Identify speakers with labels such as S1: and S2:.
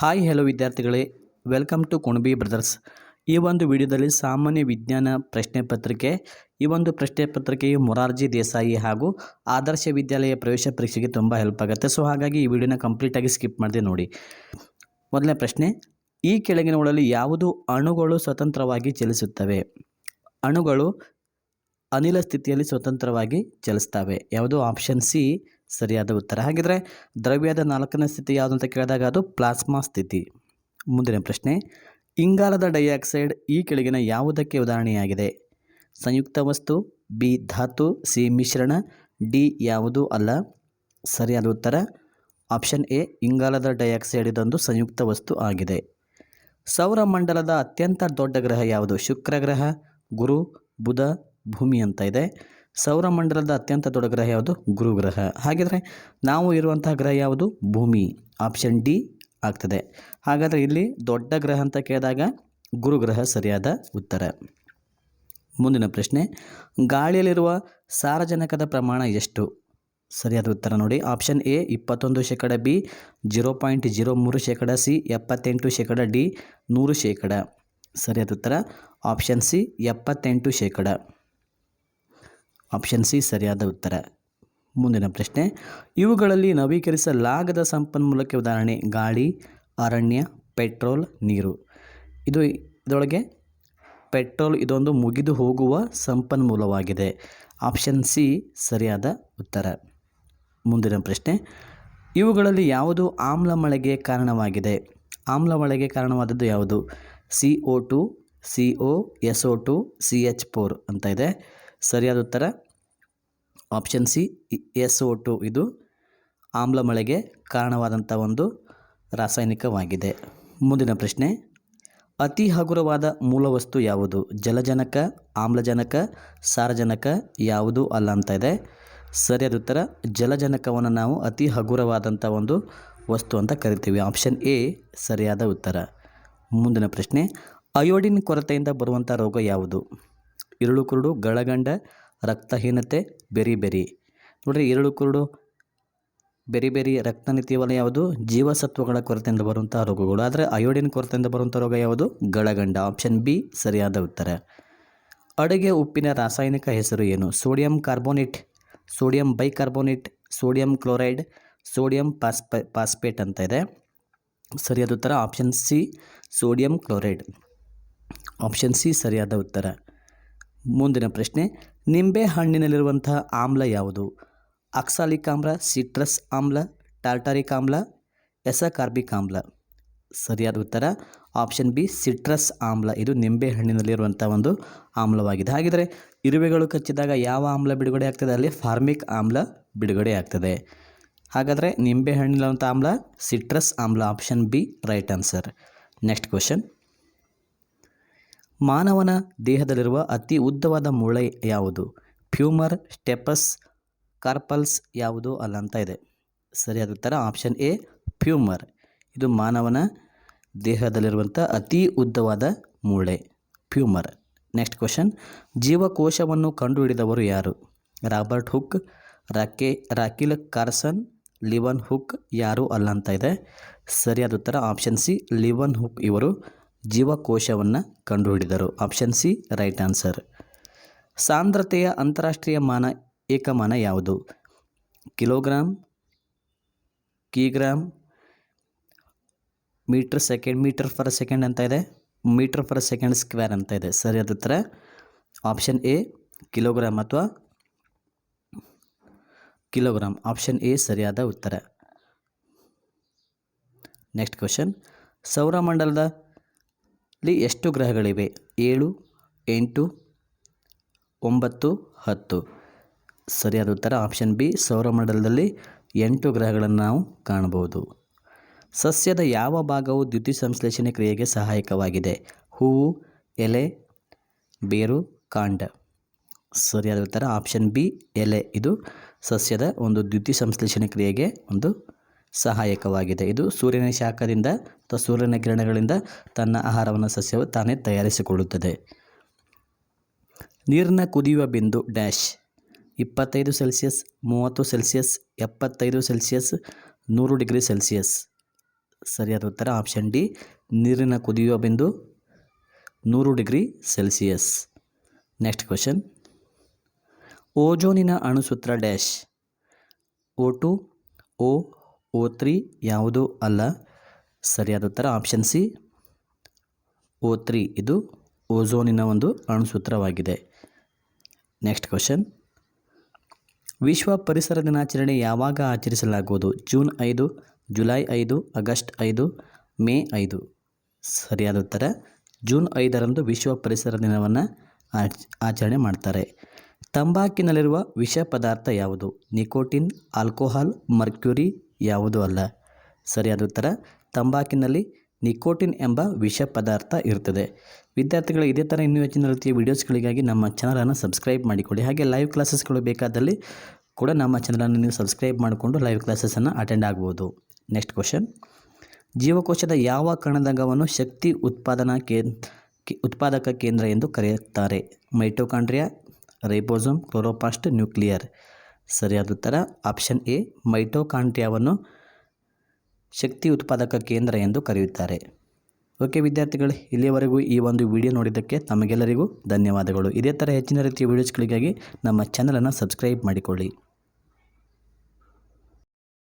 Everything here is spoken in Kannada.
S1: ಹಾಯ್ ಹಲೋ ವಿದ್ಯಾರ್ಥಿಗಳೇ, ವೆಲ್ಕಮ್ ಟು ಕುಣಬಿ ಬ್ರದರ್ಸ್. ಈ ಒಂದು ವಿಡಿಯೋದಲ್ಲಿ ಸಾಮಾನ್ಯ ವಿಜ್ಞಾನ ಪ್ರಶ್ನೆ ಪತ್ರಿಕೆ, ಈ ಒಂದು ಪ್ರಶ್ನೆ ಪತ್ರಿಕೆಯು ಮೊರಾರ್ಜಿ ದೇಸಾಯಿ ಹಾಗೂ ಆದರ್ಶ ವಿದ್ಯಾಲಯ ಪ್ರವೇಶ ಪರೀಕ್ಷೆಗೆ ತುಂಬ ಹೆಲ್ಪ್ ಆಗುತ್ತೆ. ಸೊ ಹಾಗಾಗಿ ಈ ವಿಡಿಯೋನ ಕಂಪ್ಲೀಟಾಗಿ ಸ್ಕಿಪ್ ಮಾಡಿದೆ ನೋಡಿ. ಮೊದಲನೇ ಪ್ರಶ್ನೆ, ಈ ಕೆಳಗಿನವುಗಳಲ್ಲಿ ಯಾವುದು ಅಣುಗಳು ಸ್ವತಂತ್ರವಾಗಿ ಚಲಿಸುತ್ತವೆ? ಅಣುಗಳು ಅನಿಲ ಸ್ಥಿತಿಯಲ್ಲಿ ಸ್ವತಂತ್ರವಾಗಿ ಚಲಿಸ್ತವೆ ಯಾವುದು? ಆಪ್ಷನ್ ಸಿ ಸರಿಯಾದ ಉತ್ತರ. ಹಾಗಿದ್ರೆ ದ್ರವ್ಯದ ನಾಲ್ಕನೇ ಸ್ಥಿತಿ ಯಾವುದು ಅಂತ ಕೇಳಿದಾಗ ಅದು ಪ್ಲಾಸ್ಮಾ ಸ್ಥಿತಿ. ಮುಂದಿನ ಪ್ರಶ್ನೆ, ಇಂಗಾಲದ ಡೈಆಕ್ಸೈಡ್ ಈ ಕೆಳಗಿನ ಯಾವುದಕ್ಕೆ ಉದಾಹರಣೆಯಾಗಿದೆ? ಸಂಯುಕ್ತ ವಸ್ತು, ಬಿ ಧಾತು, ಸಿ ಮಿಶ್ರಣ, ಡಿ ಯಾವುದು ಅಲ್ಲ? ಸರಿಯಾದ ಉತ್ತರ, ಆಪ್ಷನ್ ಎ, ಇಂಗಾಲದ ಡೈಆಕ್ಸೈಡ್ ಇದೊಂದು ಸಂಯುಕ್ತ ವಸ್ತು ಆಗಿದೆ. ಸೌರಮಂಡಲದ ಅತ್ಯಂತ ದೊಡ್ಡ ಗ್ರಹ ಯಾವುದು? ಶುಕ್ರ ಗ್ರಹ, ಗುರು, ಬುಧ, ಭೂಮಿ ಅಂತ ಇದೆ. ಸೌರಮಂಡಲದ ಅತ್ಯಂತ ದೊಡ್ಡ ಗ್ರಹ ಯಾವುದು? ಗುರು ಗ್ರಹ ಹಾಗಿದ್ರೆ ನಾವು ಇರುವಂತಹ ಗ್ರಹ ಯಾವುದು? ಭೂಮಿ. ಆಪ್ಷನ್ ಡಿ ಆಗ್ತದೆ. ಹಾಗಾದರೆ ಇಲ್ಲಿ ದೊಡ್ಡ ಗ್ರಹ ಅಂತ ಕೇಳಿದಾಗ ಗುರು ಗ್ರಹ ಸರಿಯಾದ ಉತ್ತರ. ಮುಂದಿನ ಪ್ರಶ್ನೆ, ಗಾಳಿಯಲ್ಲಿರುವ ಸಾರಜನಕದ ಪ್ರಮಾಣ ಎಷ್ಟು? ಸರಿಯಾದ ಉತ್ತರ ನೋಡಿ. ಆಪ್ಷನ್ ಎ ಇಪ್ಪತ್ತೊಂದು ಶೇಕಡ ಬಿ ಜೀರೋ ಪಾಯಿಂಟ್ ಜೀರೋ ಮೂರು ಶೇಕಡ ಸಿ ಎಪ್ಪತ್ತೆಂಟು ಶೇಕಡ ಡಿ ನೂರು ಶೇಕಡ. ಸರಿಯಾದ ಉತ್ತರ. ಆಪ್ಷನ್ ಸಿ ಎಪ್ಪತ್ತೆಂಟು ಶೇಕಡ. ಆಪ್ಷನ್ ಸಿ ಸರಿಯಾದ ಉತ್ತರ. ಮುಂದಿನ ಪ್ರಶ್ನೆ. ಇವುಗಳಲ್ಲಿ ನವೀಕರಿಸಲಾಗದ ಸಂಪನ್ಮೂಲಕ್ಕೆ ಉದಾಹರಣೆ, ಗಾಳಿ, ಅರಣ್ಯ, ಪೆಟ್ರೋಲ್, ನೀರು. ಇದು ಇದರೊಳಗೆ ಪೆಟ್ರೋಲ್ ಇದೊಂದು ಮುಗಿದು ಹೋಗುವ ಸಂಪನ್ಮೂಲವಾಗಿದೆ. ಆಪ್ಷನ್ ಸಿ ಸರಿಯಾದ ಉತ್ತರ. ಮುಂದಿನ ಪ್ರಶ್ನೆ. ಇವುಗಳಲ್ಲಿ ಯಾವುದು ಆಮ್ಲ ಮಳೆಗೆ ಕಾರಣವಾಗಿದೆ? ಆಮ್ಲ ಮಳೆಗೆ ಕಾರಣವಾದದ್ದು ಯಾವುದು? C O two C O S O two C H four ಅಂತ ಇದೆ. ಸರಿಯಾದ ಉತ್ತರ? Option C, S O two. ಇದು ಆಮ್ಲ ಮಳೆಗೆ ಕಾರಣವಾದಂಥ ಒಂದು ರಾಸಾಯನಿಕವಾಗಿದೆ. ಮುಂದಿನ ಪ್ರಶ್ನೆ, ಅತಿ ಹಗುರವಾದ ಮೂಲವಸ್ತು ಯಾವುದು? ಜಲಜನಕ, ಆಮ್ಲಜನಕ, ಸಾರಜನಕ? ಯಾವುದು ಅಲ್ಲ ಅಂತ ಇದೆ. ಸರಿಯಾದ ಉತ್ತರ, ಜಲಜನಕವನ್ನು ನಾವು ಅತಿ ಹಗುರವಾದಂಥ ಒಂದು ವಸ್ತು ಅಂತ ಕರಿತೀವಿ. ಆಪ್ಷನ್ ಎ, ಸರಿಯಾದ ಉತ್ತರ. ಮುಂದಿನ ಪ್ರಶ್ನೆ, ಅಯೋಡಿನ್ ಕೊರತೆಯಿಂದ ಬರುವಂಥ ರೋಗ ಯಾವುದು? ಇರುಳು ಕುರುಡು, ಗಳಗಂಡ, ರಕ್ತಹೀನತೆ, ಬೆರಿ ಬೆರಿ. ನೋಡ್ರಿ, ಇರುಳು ಕುರುಡು, ಬೆರಿ ಬೆರಿ ರಕ್ತನೀತಿವಲ ಯಾವುದು? ಜೀವಸತ್ವಗಳ ಕೊರತೆಯಿಂದ ಬರುವಂಥ ರೋಗಗಳು. ಆದರೆ ಅಯೋಡಿನ್ ಕೊರತೆಯಿಂದ ಬರುವಂಥ ರೋಗ ಯಾವುದು? ಗಳಗಂಡ. ಆಪ್ಷನ್ ಬಿ ಸರಿಯಾದ ಉತ್ತರ. ಅಡುಗೆ ಉಪ್ಪಿನ ರಾಸಾಯನಿಕ ಹೆಸರು ಏನು? Sodium carbonate, sodium bicarbonate, sodium chloride, sodium ಪಾಸ್ಪ, phosphate ಅಂತ ಇದೆ. ಸರಿಯಾದ ಉತ್ತರ? Option C sodium chloride. Option C ಸರಿಯಾದ ಉತ್ತರ. ಮುಂದಿನ ಪ್ರಶ್ನೆ, ನಿಂಬೆ ಹಣ್ಣಿನಲ್ಲಿರುವಂತಹ ಆಮ್ಲ ಯಾವುದು? ಅಕ್ಸಾಲಿಕ್ ಆಮ್ಲ, ಸಿಟ್ರಸ್ ಆಮ್ಲ, ಟಾರ್ಟಾರಿಕ್ ಆಮ್ಲ, ಎಸಕಾರ್ಬಿಕ್ ಆಮ್ಲ? ಸರಿಯಾದ ಉತ್ತರ, ಆಪ್ಷನ್ ಬಿ, ಸಿಟ್ರಸ್ ಆಮ್ಲ. ಇದು ನಿಂಬೆ ಹಣ್ಣಿನಲ್ಲಿರುವಂಥ ಒಂದು ಆಮ್ಲವಾಗಿದೆ. ಹಾಗಿದ್ರೆ ಇರುವೆಗಳು ಕಚ್ಚಿದಾಗ ಯಾವ ಆಮ್ಲ ಬಿಡುಗಡೆ ಆಗ್ತದೆ? ಅಲ್ಲಿ ಫಾರ್ಮಿಕ್ ಆಮ್ಲ ಬಿಡುಗಡೆ ಆಗ್ತದೆ. ಹಾಗಾದರೆ ನಿಂಬೆ ಹಣ್ಣಿನಂಥ ಆಮ್ಲ, ಸಿಟ್ರಸ್ ಆಮ್ಲ, option B, right answer. Next question. ಮಾನವನ ದೇಹದಲ್ಲಿರುವ ಅತಿ ಉದ್ದವಾದ ಮೂಳೆ ಯಾವುದು? ಫ್ಯೂಮರ್, ಸ್ಟೆಪಸ್, ಕಾರ್ಪಲ್ಸ್ ಯಾವುದು ಅಲ್ಲ ಅಂತ ಇದೆ. ಸರಿಯಾದ ಉತ್ತರ ಆಪ್ಷನ್ ಎ, ಫ್ಯೂಮರ್. ಇದು ಮಾನವನ ದೇಹದಲ್ಲಿರುವಂಥ ಅತಿ ಉದ್ದವಾದ ಮೂಳೆ, ಫ್ಯೂಮರ್. ನೆಕ್ಸ್ಟ್ ಕ್ವಶನ್, ಜೀವಕೋಶವನ್ನು ಕಂಡುಹಿಡಿದವರು ಯಾರು? ರಾಬರ್ಟ್ ಹುಕ್, ರಾಕೆ, ರಾಕಿಲ್ ಕಾರ್ಸನ್, ಲಿವನ್ ಹುಕ್ ಯಾರು ಅಲ್ಲ ಅಂತ ಇದೆ. ಸರಿಯಾದ ಉತ್ತರ ಆಪ್ಷನ್ ಸಿ, ಲಿವನ್ ಹುಕ್ ಇವರು. ಜೀವಕೋಶವನ್ನು ಕಂಡುಹಿಡಿದರು. ಆಪ್ಷನ್ ಸಿ ರೈಟ್ ಆನ್ಸರ್ ಸಾಂದ್ರತೆಯ ಅಂತಾರಾಷ್ಟ್ರೀಯ ಮಾನ ಏಕಮಾನ ಯಾವುದು? Kilogram ಕಿಗ್ರಾಮ್ metre second, metre per second ಅಂತ ಇದೆ. ಮೀಟರ್ ಫರ್ ಸೆಕೆಂಡ್ ಸ್ಕ್ವೇರ್ ಅಂತ ಇದೆ. ಸರಿಯಾದ ಉತ್ತರ ಆಪ್ಷನ್ ಎ ಕಿಲೋಗ್ರಾಮ್ ಅಥವಾ ಕಿಲೋಗ್ರಾಮ್ ಆಪ್ಷನ್ ಎ ಸರಿಯಾದ ಉತ್ತರ. ನೆಕ್ಸ್ಟ್ ಕ್ವಶನ್ ಸೌರಮಂಡಲದಲ್ಲಿ ಎಷ್ಟು ಗ್ರಹಗಳಿವೆ? ಏಳು, ಎಂಟು, ಒಂಬತ್ತು, ಹತ್ತು. ಸರಿಯಾದ ಉತ್ತರ ಆಪ್ಷನ್ ಬಿ, ಸೌರಮಂಡಲದಲ್ಲಿ ಎಂಟು ಗ್ರಹಗಳನ್ನು ನಾವು ಕಾಣಬಹುದು. ಸಸ್ಯದ ಯಾವ ಭಾಗವು ದ್ಯುತಿ ಸಂಶ್ಲೇಷಣೆ ಕ್ರಿಯೆಗೆ ಸಹಾಯಕವಾಗಿದೆ? ಹೂವು, ಎಲೆ, ಬೇರು, ಕಾಂಡ. ಸರಿಯಾದ ಉತ್ತರ ಆಪ್ಷನ್ ಬಿ, ಎಲೆ. ಇದು ಸಸ್ಯದ ಒಂದು ದ್ಯುತಿ ಸಂಶ್ಲೇಷಣೆ ಕ್ರಿಯೆಗೆ ಒಂದು ಸಹಾಯಕವಾಗಿದೆ. ಇದು ಸೂರ್ಯನ ಶಾಖದಿಂದ ಅಥವಾ ಸೂರ್ಯನ ಕಿರಣಗಳಿಂದ ತನ್ನ ಆಹಾರವನ್ನು ಸಸ್ಯವು ತಾನೇ ತಯಾರಿಸಿಕೊಳ್ಳುತ್ತದೆ. ನೀರಿನ ಕುದಿಯುವ ಬಿಂದು ಡ್ಯಾಶ್. ಇಪ್ಪತ್ತೈದು ಸೆಲ್ಸಿಯಸ್, ಮೂವತ್ತು ಸೆಲ್ಸಿಯಸ್, ಎಪ್ಪತ್ತೈದು ಸೆಲ್ಸಿಯಸ್, ನೂರು ಡಿಗ್ರಿ ಸೆಲ್ಸಿಯಸ್. ಸರಿಯಾದ ಉತ್ತರ ಆಪ್ಷನ್ ಡಿ, ನೀರಿನ ಕುದಿಯುವ ಬಿಂದು ನೂರು degree Celsius. Next question. ಓಜೋನಿನ ಅಣುಸೂತ್ರ dash. O two, O O three ಯಾವುದೂ ಅಲ್ಲ. ಸರಿಯಾದ ಉತ್ತರ ಆಪ್ಷನ್ ಸಿ. ಓ ತ್ರೀ ಇದು ಓಝೋನಿನ ಒಂದು ಅಣುಸೂತ್ರವಾಗಿದೆ. Next question. ವಿಶ್ವ ಪರಿಸರ ದಿನಾಚರಣೆ ಯಾವಾಗ ಆಚರಿಸಲಾಗುವುದು? ಜೂನ್ ಐದು, ಜುಲೈ ಐದು, ಆಗಸ್ಟ್ ಐದು, ಮೇ ಐದು. ಸರಿಯಾದ ಉತ್ತರ ಜೂನ್ ಐದರಂದು ವಿಶ್ವ ಪರಿಸರ ದಿನವನ್ನು ಆಚ್, ಆಚರಣೆ ಮಾಡ್ತಾರೆ. ತಂಬಾಕಿನಲ್ಲಿರುವ ವಿಷ ಪದಾರ್ಥ ಯಾವುದು? ನಿಕೋಟಿನ್, ಆಲ್ಕೋಹಾಲ್, ಮರ್ಕ್ಯುರಿ ಯಾವುದೂ ಅಲ್ಲ. ಸರಿಯಾದ ಉತ್ತರ, ತಂಬಾಕಿನಲ್ಲಿ ನಿಕೋಟಿನ್ ಎಂಬ ವಿಷ ಪದಾರ್ಥ ಇರ್ತದೆ ವಿದ್ಯಾರ್ಥಿಗಳು ಇದೇ ಥರ ಇನ್ನೂ ಹೆಚ್ಚಿನ ರೀತಿಯ ವೀಡಿಯೋಸ್ಗಳಿಗಾಗಿ ನಮ್ಮ ಚಾನಲನ್ನು ಸಬ್ಸ್ಕ್ರೈಬ್ ಮಾಡಿಕೊಳ್ಳಿ ಹಾಗೆ ಲೈವ್ ಕ್ಲಾಸಸ್ಗಳು ಬೇಕಾದಲ್ಲಿ ಕೂಡ ನಮ್ಮ ಚಾನಲನ್ನು ನೀವು ಸಬ್ಸ್ಕ್ರೈಬ್ ಮಾಡಿಕೊಂಡು ಲೈವ್ ಕ್ಲಾಸಸನ್ನು ಅಟೆಂಡ್ ಆಗ್ಬೋದು. Next question. ಜೀವಕೋಶದ ಯಾವ ಕಣದಂಗವನ್ನು ಶಕ್ತಿ ಉತ್ಪಾದನಾ ಕೇಂದ್ರ ಉತ್ಪಾದಕ ಕೇಂದ್ರ ಎಂದು ಕರೆಯುತ್ತಾರೆ? Mitochondria, ribosome chloroplast nuclear. ಸರಿಯಾದ ಉತ್ತರ ಆಪ್ಷನ್ ಎ ಮೈಟೋಕಾಂಡ್ರಿಯಾವನ್ನು ಶಕ್ತಿ ಉತ್ಪಾದಕ ಕೇಂದ್ರ ಎಂದು ಕರೆಯುತ್ತಾರೆ. ಓಕೆ ವಿದ್ಯಾರ್ಥಿಗಳು, ಇಲ್ಲಿಯವರೆಗೂ ಈ ಒಂದು ವಿಡಿಯೋ ನೋಡಿದ್ದಕ್ಕೆ ತಮಗೆಲ್ಲರಿಗೂ ಧನ್ಯವಾದಗಳು. ಇದೇ ಥರ ಹೆಚ್ಚಿನ ರೀತಿಯ ವೀಡಿಯೋಸ್ಗಳಿಗಾಗಿ ನಮ್ಮ ಚಾನಲನ್ನು ಸಬ್ಸ್ಕ್ರೈಬ್ ಮಾಡಿಕೊಳ್ಳಿ.